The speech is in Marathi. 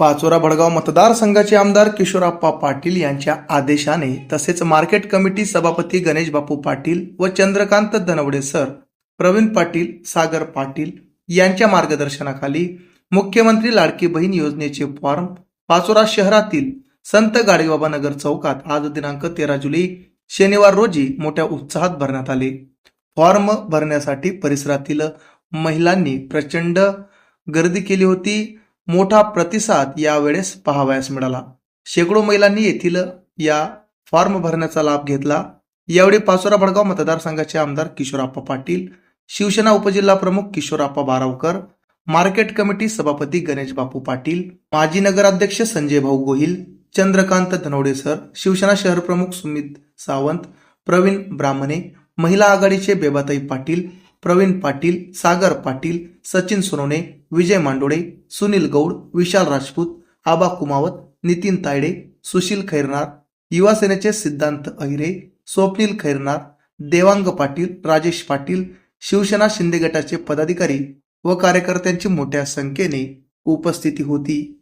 पाचोरा भडगाव मतदारसंघाचे आमदार किशोरप्पा पाटील यांच्या आदेशाने तसेच मार्केट कमिटी सभापती गणेश बापू पाटील व चंद्रकांत धनवडे सर प्रवीण पाटील सागर पाटील यांच्या मार्गदर्शनाखाली मुख्यमंत्री लाडकी बहीण योजनेचे फॉर्म पाचोरा शहरातील संत गाडगेबाबा नगर चौकात आज दिनांक तेरा जुलै शनिवार रोजी मोठ्या उत्साहात भरण्यात आले. फॉर्म भरण्यासाठी परिसरातील महिलांनी प्रचंड गर्दी केली होती. मोठा प्रतिसाद यावेळेस पाहावयास मिळाला. शेकडो महिलांनी येथील या फॉर्म भरण्याचा लाभ घेतला. यावेळी पाचोरा भडगाव मतदारसंघाचे आमदार किशोरप्पा पाटील शिवसेना उपजिल्हा प्रमुख किशोरप्पा बारावकर मार्केट कमिटी सभापती गणेश बापू पाटील माजी नगराध्यक्ष संजय भाऊ गोहिल चंद्रकांत धनवडे सर शिवसेना शहर प्रमुख सुमित सावंत प्रवीण ब्राह्मणे महिला आघाडीचे बेबाताई पाटील प्रवीण पाटील सागर पाटील सचिन सोनवणे विजय मांडोळे सुनील गौड विशाल राजपूत आबा कुमावत नितीन तायडे सुशील खैरनार युवासेनेचे सिद्धांत अहिरे स्वप्नील खैरनार देवांग पाटील राजेश पाटील शिवसेना शिंदे गटाचे पदाधिकारी व कार्यकर्त्यांची मोठ्या संख्येने उपस्थिती होती.